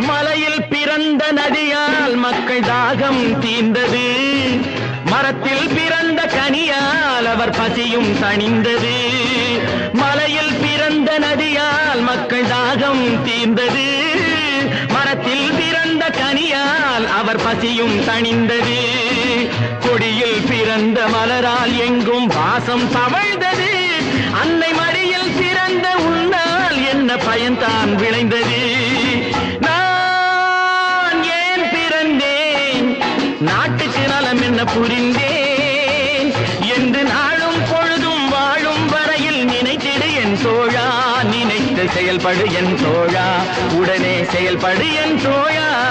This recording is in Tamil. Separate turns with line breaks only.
மலையில் பிறந்த நதியால் மக்கள் தாகம் தீர்ந்தது. மரத்தில் பிறந்த கனியால் அவர் பசியும் தணிந்தது. மலையில் பிறந்த நதியால் மக்கள் தாகம் தீர்ந்தது. மரத்தில் பிறந்த கனியால் அவர் பசியும் தணிந்தது. கொடியில் பிறந்த மலரால் எங்கும் வாசம் தவழ்ந்தது அன்னை மடியில் பிறந்த உன்னால் என்ன பயன்தான் விளைந்தது. நாட்டுக்கு நலம் என்ன புரிந்தேன்? என்று நாளும் பொழுதும் வாழும் வரையில் நினைத்திடு என் தோழா. நினைத்து செயல்படு என் தோழா. உடனே செயல்படு என் தோழா.